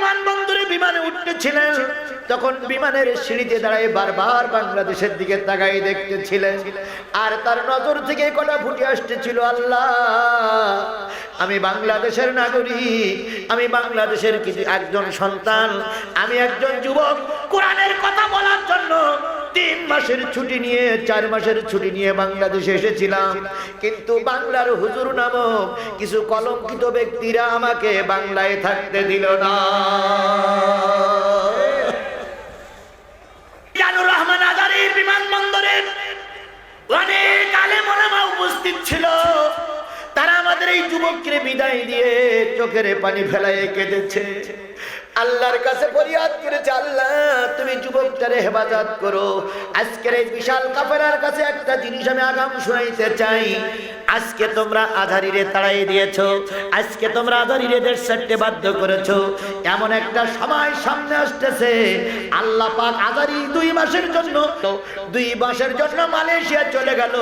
বিমানবন্দরে বিমানে উঠতেছিলেন। তখন বিমানের সিঁড়িতে দাঁড়ায় বারবার বাংলাদেশের দিকে তাকাই দেখতেছিলেন। আর তার নজর থেকে কটা ফুটে আসতেছিল, আল্লাহ, আমি বাংলাদেশের নাগরিক, আমি বাংলাদেশের কিছু একজন সন্তান, আমি একজন যুবক। কোরআনের কথা বলার জন্য মাসের ছুটি নিয়ে, চার মাসের ছুটি নিয়ে বাংলাদেশে এসেছিলাম। কিন্তু বাংলার হুজুর নামক কিছু কলঙ্কিত ব্যক্তিরা আমাকে বাংলায় থাকতে দিল না। বিমানবন্দরে অনেক উপস্থিত ছিল। তারা আমাদের এই যুবককে বিদায় দিয়ে চোখের পানি ফেলায় কেঁদেছে। আল্লাহর কাছে ফরিয়াদ করেছে, আল্লাহ, তুমি যুবকটারে হেফাজত করো। আজকের এই বিশাল কাফেরার কাছে একটা জিনিস আমি আগাম শুনাইতে চাই। আজকে তোমরা আধারিরে তাড়াই দিয়েছ, আজকে তোমরা আধারিরে দেড় চারটে বাধ্য করেছ। এমন একটা সময় সামনে আসতেছে, আল্লাহ পাক আধারি দুই মাসের জন্য, দুই মাসের জন্য মালয়েশিয়া চলে গেল।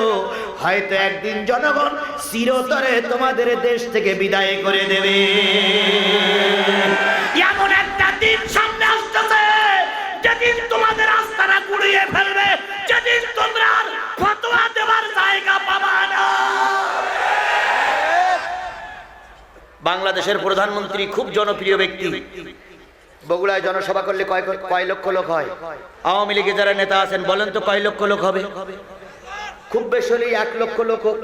হয়তো একদিন জনগণ চিরতরে তোমাদের দেশ থেকে বিদায় করে দেবে। এমন আস্তানা ফেলবে। যেদিন তোমরা আর ফতোয়া দেওয়ার জায়গা পাবা না। বাংলাদেশের প্রধানমন্ত্রী খুব জনপ্রিয় ব্যক্তি। বগুড়ায় জনসভা করলে কয় কয় লক্ষ লোক হয়? আওয়ামী লীগের যারা নেতা আছেন বলেন তো কয় লক্ষ লোক হবে? খুব বেশি হলে এক লক্ষ লোক হোক।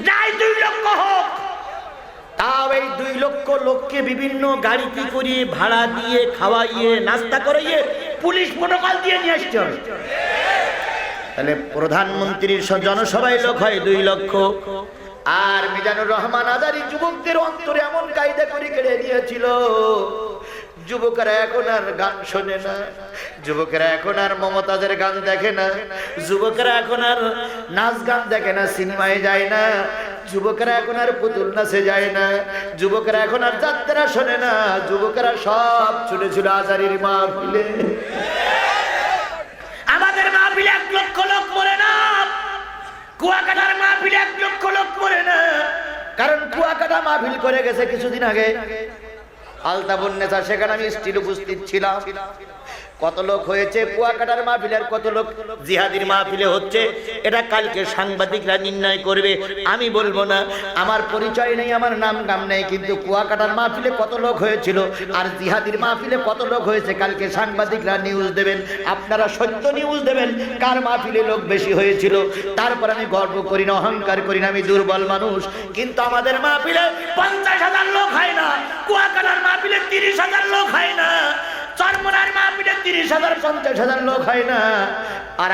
যাই দুই লক্ষ হোক। তাও এই দুই লক্ষ লোককে বিভিন্ন গাড়িতে করিয়ে ভাড়া দিয়ে খাওয়াইয়ে নাস্তা করাইয়ে পুলিশ প্রোটোকল দিয়ে নিয়ে হবে তাহলে প্রধানমন্ত্রীর জনসভায় লোক হয় দুই লক্ষ। আর মিজানুর রহমান আজারি যুবকদের অন্তরে এমন কায়দা করে কেড়ে নিয়েছিল, যুবকেরা এখন আর গান শোনে না, যুবকেরা এখন আর মমতাজের গান দেখে না, যুবকেরা এখন আর নাচ গান দেখে না, সিনেমায় যায় না যুবকেরা এখন আর পুতুল নাচে যায় না। যুবকেরা এখন আর যাত্রা শোনে না। যুবকেরা সব ছুটে ছিল আজারির মা ফিলে আমাদের মাহফিলে এক লক্ষ লোক মরে না। কুয়াকাটার মাহফিলে এক লক্ষ লোক মরে না। কারণ কুয়াকাটা মাহফিল করে গেছে কিছুদিন আগে। আলতাবুন নেতা সেখানে আমি স্টিল উপস্থিত ছিলাম। কত লোক হয়েছে? কুয়াকাটার মাহফিলের কত লোক? জিহাদির মাহফিলে হচ্ছে। এটা কালকে সাংবাদিকরা নির্ণয় করবে। আমি বলব না, আমার পরিচয় নেই, আমার নাম গাম নেই, কিন্তু কুয়াকাটার মাহফিলে কত লোক হয়েছিল? আর জিহাদির মাহফিলে কত লোক হয়েছে? কালকে সাংবাদিকরা নিউজ দেবেন। আপনারা সত্য নিউজ দেবেন, কার মাহফিলে লোক বেশি হয়েছিল? তারপর আমি গর্ব করি না, অহংকার করি না, আমি দুর্বল মানুষ। কিন্তু আমাদের মাহফিলে পঞ্চাশ হাজার লোক হয় না, কুয়াকাটার মাহফিলে তিরিশ হাজার লোক হয় না। পঞ্চাশ হাজার লোক হয় না। আর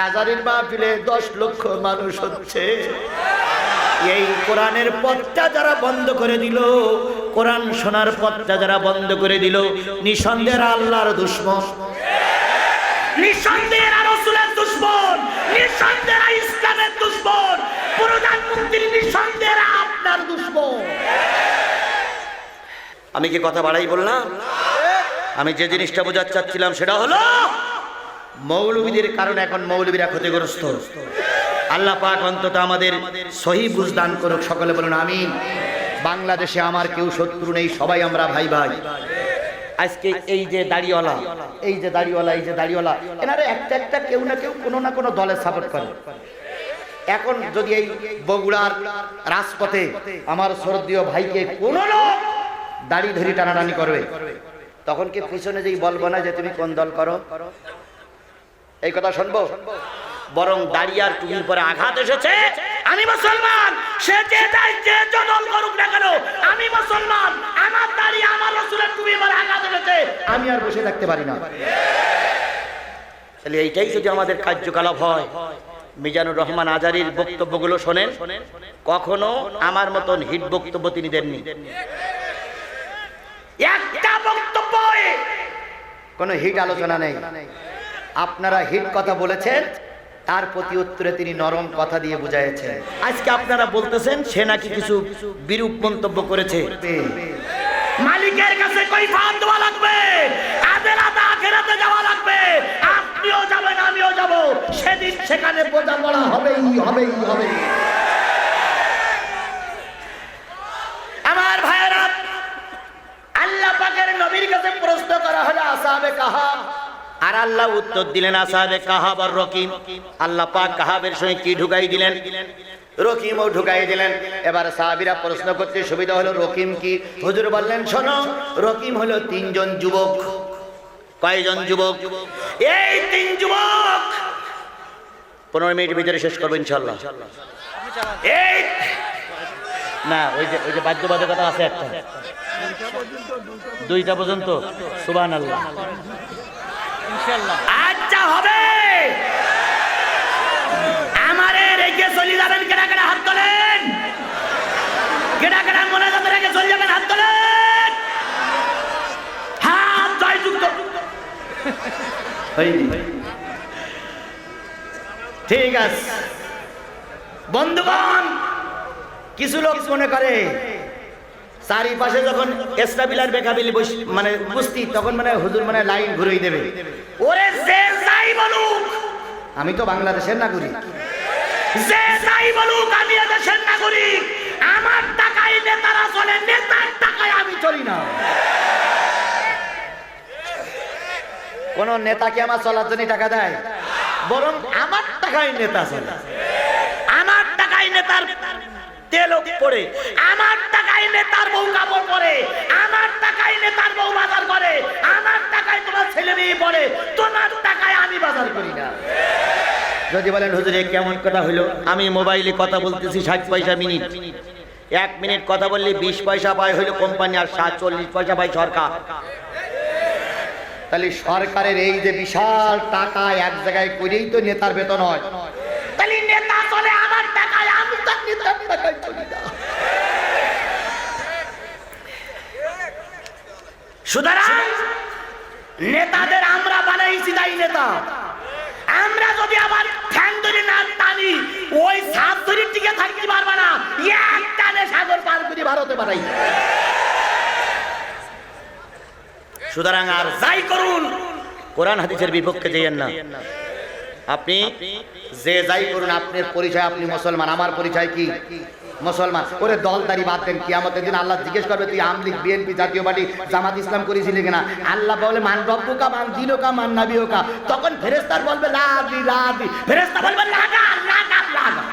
দশ লক্ষ মানুষ হচ্ছে। এই কোরআনের পথটা যারা বন্ধ করে শোনার পথটা যারা বন্ধ করে দিল নিঃসন্দেহের আল্লাহর নিঃসন্দেহের ইসলামের আমি কি কথা বাড়াই বললাম? আমি যে জিনিসটা বোঝাতে চাচ্ছিলাম সেটা হলো, মৌলবীদের কারণে এখন মৌলবীরা ক্ষতিগ্রস্ত। আল্লাহ পাক অন্তত আমাদের সহি বুঝদান করুক, সকলে বলুন আমি বাংলাদেশে আমার কেউ শত্রু নেই, সবাই আমরা ভাই ভাই। আজকে এই যে দাড়িওয়ালা, এই যে দাড়িওয়ালা, এই যে দাড়িওয়ালা, এনারা একটা একটা কেউ না কেউ কোনো না কোনো দলের সাপোর্ট করে। এখন যদি এই বগুড়ার রাজপথে আমার শরদীয় ভাইকে কোনো লোক দাড়ি ধরি টানাটানি করবে তখন কি পিছনে যেই বলব না যে তুমি কোন দল করো? এই কথা শুনব? বরং দাঁড়িয়ে আর টুপির পরে আঘাত এসেছে। আমি মুসলমান, সে যে যাই যে দল করুক না কেন, আমি মুসলমান, আমার দাঁড়িয়ে আমার রসুলের টুপির পরে আঘাত এসেছে। আমি আর বসে থাকতে পারি না। তাহলে এইটাই যদি আমাদের কার্যকলাপ হয়। মিজানুর রহমান আজারির বক্তব্যগুলো শোনেন। কখনো আমার মতন হিট বক্তব্য তিনি দেননি। একটা বক্তব্য কোনো হিট আলোচনা নেই। আপনারা হিট কথা বলেছেন তার প্রতি উত্তরে তিনি নরম কথা দিয়ে বুঝাইছেন আজকে আপনারা বলতেছেন সে নাকি কিছু বিরূপ মন্তব্য করেছে। মালিকের কাছে কই ফান দেওয়া লাগবে আদেরাতে আখেরাতে যাওয়া লাগবে। আপনিও যাবেন আমিও যাব। সেদিন সেখানে বোঝা পড়া হবেই হবেই। হবে আমার ভাইয়েরা আল্লাহ পাকের নবীর কাছে প্রশ্ন করা হলো আসাবে কাহাব আর আল্লাহ উত্তর দিলেন আসাবে কাহাব আর রকিম? আল্লাহ পাক কাহাবের সঙ্গে কি ঢুকাই দিলেন? রকিমও ঢুকাই দিলেন। এবার সাহাবিরা প্রশ্ন করতে সুবিধা হলো রকিম কি? হুজুর বললেন শোনো রকিম হলো তিনজন যুবক। কয়জন যুবক? এই তিন যুবক! পনেরো মিনিট ভিতরে শেষ করব ইনশাল্লাহ এই না ওই যে ওই যে বাধ্যবাধকতা আছে একটা। দুইটা পর্যন্ত? সুবান আল্লাহ আচ্ছা হবে! আমারে রেখে চলে যাবেন কেনা কেনা হাত তোলেন? কেনা কেনা মনে রেখে চলে যাবেন হাত তোলেন? হাত ঠিক আছে। বন্ধুগণ কিছু লোক মনে করে, চারিপাশে যখন এস্টাবিলার বেকাবিলি মানে বুঝতি তখন মানে হুজুর মানে লাইন ঘুরেই দেবে। ওরে যে যাই বলুক, আমি তো বাংলাদেশের নাগরিক। যে যাই বলুক, আমি দেশের নাগরিক। আমার টাকায় নেতারা চলে, নেতার টাকায় আমি চলি না। কোন নেতাকে আমার চলার জন্য টাকা দেয়? বরং আমার টাকায় নেতা চলে আমার টাকায় নেতার তেল পড়ে। আমার টাকায় নেতার বউ কাপড় পরে, আমার টাকায় নেতার বউ বাজার করে, আমার টাকায় তোমার ছেলে মেয়ে পড়ে, তোমার টাকায় আমি বাজার করি না। যদি বলেন, হুজুরে কেমন কথা হলো আমি মোবাইলে কথা বলতেছি ষাট পয়সা মিনিট। এক মিনিট কথা বললে বিশ পয়সা পায় হইল কোম্পানি আর সাত চল্লিশ পয়সা পায় সরকার। তাহলে সরকারের এই যে বিশাল টাকা এক জায়গায় করেই তো নেতার বেতন হয় তাহলে নেতা চলে আমার টাকায় আমি তো টাকায় চলি না। সুতরাং নেতাদের আমরা বানাইছি তাই নেতা। আমরা যদি আবার ধরে না টানি, ওই টিকে না। সাগর পার ভারতে সুতরাং আর যাই করুন, কোরআন হাদিসের বিপক্ষে যেয়েন না। আপনি যে যাই করুন, আপনার পরিচয়, আপনি মুসলমান, আমার পরিচয় কি? মুসলমান। ওরে দল দলদারি বাদ দেন, কিয়ামতের দিন আল্লাহ জিজ্ঞেস করবে, তুই আমলিগ বিএনপি জাতীয় পার্টি, জামাত ইসলাম করেছিলি কিনা? আল্লাহ বলে, মান রব্বুকা, মান দিনকা, মান নাবিওকা তখন ফেরেস্তার বলবে, লাদি লাদি। ফেরেস্তা বলবে লাগা লাগা লাগা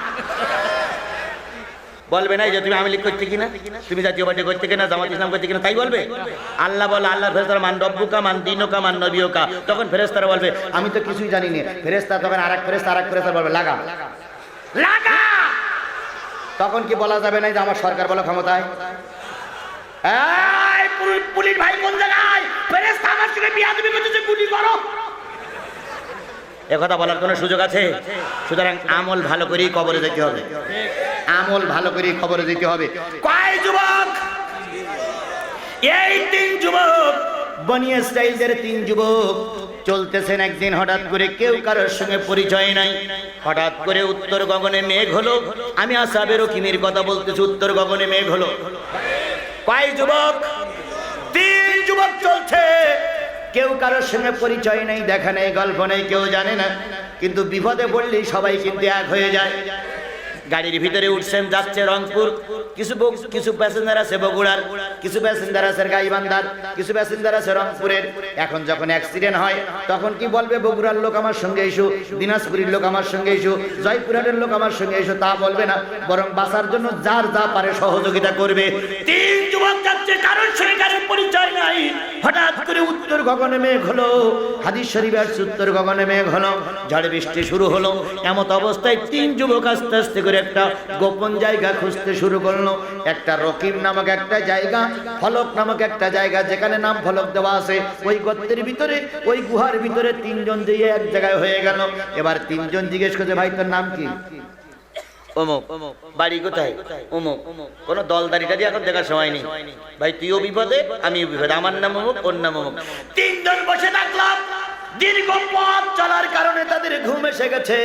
বলবে না যে তুমি আমিলিক করতে কিনা? তুমি জাতীয় পার্টি করতে কিনা? জামাত ইসলাম করতে কিনা? তাই বলবে? আল্লাহ বলে আল্লাহ ফেরেস্তার মান রব্বুকা, মান দিনুকা, মান নবিয়কা। তখন ফেরেস্তারা বলবে, আমি তো কিছুই জানি না ফেরেস্তা তখন আরেক ফেরেস্তা আরেক ফেরেস্তা বলবে, লাগা। লাগা! তখন কি বলা যাবে না যে আমার সরকার বলো ক্ষমতায়? এই পুলিশ- পুলিশ ভাই কোন জায়গায়? ফেরেস্তা আমার সঙ্গে বিয়া তুমি করতেছে, গুলি করো। কথা বলার কোনো সুযোগ আছে? সুতরাং আমল ভালো করেই কবরে যেতে হবে। আমল ভালো করে খবরে দিতে হবে। কয় যুবক? এই তিন যুবক বনিয়া স্টাইলদের তিন যুবক চলতেছেন একদিন হঠাৎ করে কেউ কারোর সঙ্গে পরিচয় নাই। হঠাৎ করে উত্তর গগনে মেঘ হলো। আমি আসাবের কিমির কথা বলতেছি, উত্তর গগনে মেঘ হলো। কয় যুবক? তিন যুবক চলছে। কেউ কারোর সঙ্গে পরিচয় নেই, দেখা নেই, গল্প নেই, কেউ জানে না। কিন্তু বিপদে পড়লেই সবাই কিন্তু এক হয়ে যায়। গাড়ির ভিতরে উঠছেন, যাচ্ছে রংপুর। কিছু কিছু প্যাসেঞ্জার আছে বগুড়ার, কিছু প্যাসেঞ্জার আছে গাইবান্ধার, কিছু প্যাসেঞ্জার আছে রংপুরের। এখন যখন অ্যাক্সিডেন্ট হয়, তখন কি বলবে বগুড়ার লোক আমার সঙ্গে এসো, দিনাজপুরের লোক আমার সঙ্গে এসো, জয়পুরহাটের লোক আমার সঙ্গে এসো, তা বলবে না। বরং বাঁচার জন্য যার যা পারে সহযোগিতা করবে। তিন যুবক যাচ্ছে, কারোর সঙ্গে কারোর পরিচয় নাই। হঠাৎ করে উত্তর গগনে মেঘ হলো, হাদিস শরীফ আসছে উত্তর গগনে মেঘ হলো, ঝড় বৃষ্টি শুরু হলো। এমত অবস্থায় তিন যুবক আস্তে আস্তে করে একটা গোপন জায়গা খুঁজতে শুরু করল। একটা রকিম নামক একটা জায়গা ফলক নামক একটা জায়গা যেখানে নাম ফলক দেওয়া আছে। ওই গর্তের ভিতরে ওই গুহার ভিতরে তিনজন দিয়ে এক জায়গায় হয়ে গেল। এবার তিনজন জিজ্ঞেস করছে ভাই তোর নাম কি? অমুক বাড়ি কোথায়? অমুক কোন দলদারিটা এখন দেখার সময় নেই। ভাই তুইও বিপদে আমিও বিপদে। আমার নাম অমুক ওর নাম অমুক। তিনজন বসে থাকলাম। দীর্ঘ পথ চলার কারণে তাদের ঘুম এসে গেছে।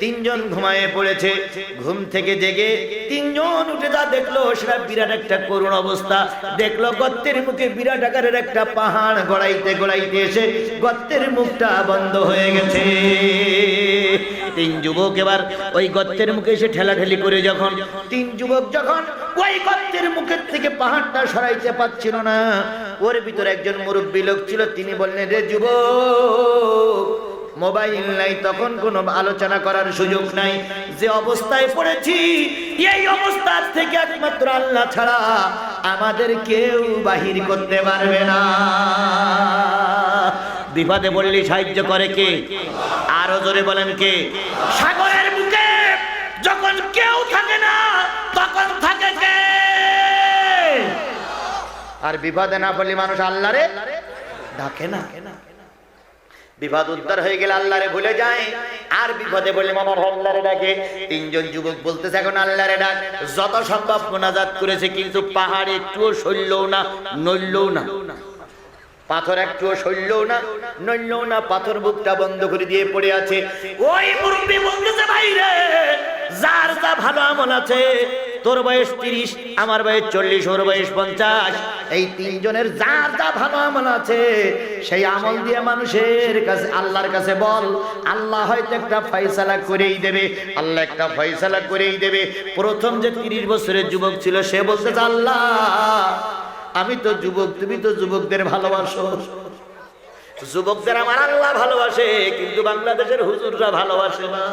তিনজন ঘুমায়ে পড়েছে। ঘুম থেকে জেগে তিনজন উঠে যা দেখল, সেটা বিরাট একটা করুণ অবস্থা। দেখল গর্তের মুখে বিরাট আকারের একটা পাহাড় গড়াইতে গড়াইতে এসে গর্তের মুখটা বন্ধ হয়ে গেছে। তিন যুবক এবার ওই গর্তের মুখে এসে ঠেলাঠেলি করে যখন, তিন যুবক যখন ওই গর্তের মুখের থেকে পাহাড়টা সরাইতে পারছিল না, ওর ভিতরে একজন মুরব্বী লোক ছিল, তিনি বললেন, রে যুবক মোবাইল নাই, তখন কোনো আলোচনা করার সুযোগ নাই। যে অবস্থায় পড়েছি, এই অবস্থার থেকে একমাত্র আল্লাহ ছাড়া আমাদের কেউ বাহির করতে পারবে না। বিপদে বললি সাহায্য করে কে? আরও জোরে বলেন কে? সাগরের বুকে যখন কেউ থাকে না, তখন থাকে কে? আর বিপদে না বললি মানুষ আল্লাহরে ডাকে না। বিপদ উদ্ধার হয়ে গেলে আল্লাহরে ভুলে যায়। আর বিপদে বলে মামার আল্লাহরে ডাকে। তিনজন যুবক বলতেছে, এখন আল্লাহরে ডাক। যত সম্ভব মোনাজাত করেছে, কিন্তু পাহাড়ে একটুও সরলও না, নড়লও না। পাথর একটুও সরলও না, নড়লও না। পাথর বুকটা বন্ধ করে দিয়ে পড়ে আছে। ওই মুরব্বী বলতেছে ভাই রে যার যা ভালো আমল আছে তোর বয়স তিরিশ, আমার বয়স চল্লিশ, ওর বয়স পঞ্চাশ। এই তিনজনের যার যা ভালো আমল আছে, সেই আমল দিয়ে মানুষের কাছে, আল্লাহর কাছে বল। আল্লাহ হয়তো একটা ফয়সালা করেই দেবে, আল্লাহ একটা ফয়সালা করেই দেবে। প্রথম যে তিরিশ বছরের যুবক ছিল, সে বলতেছে আল্লাহ, আমি তো যুবক, তুমি তো যুবকদের ভালোবাসো। যুবকদের আমার আল্লাহ ভালোবাসে, কিন্তু বাংলাদেশের হুজুররা ভালোবাসে না।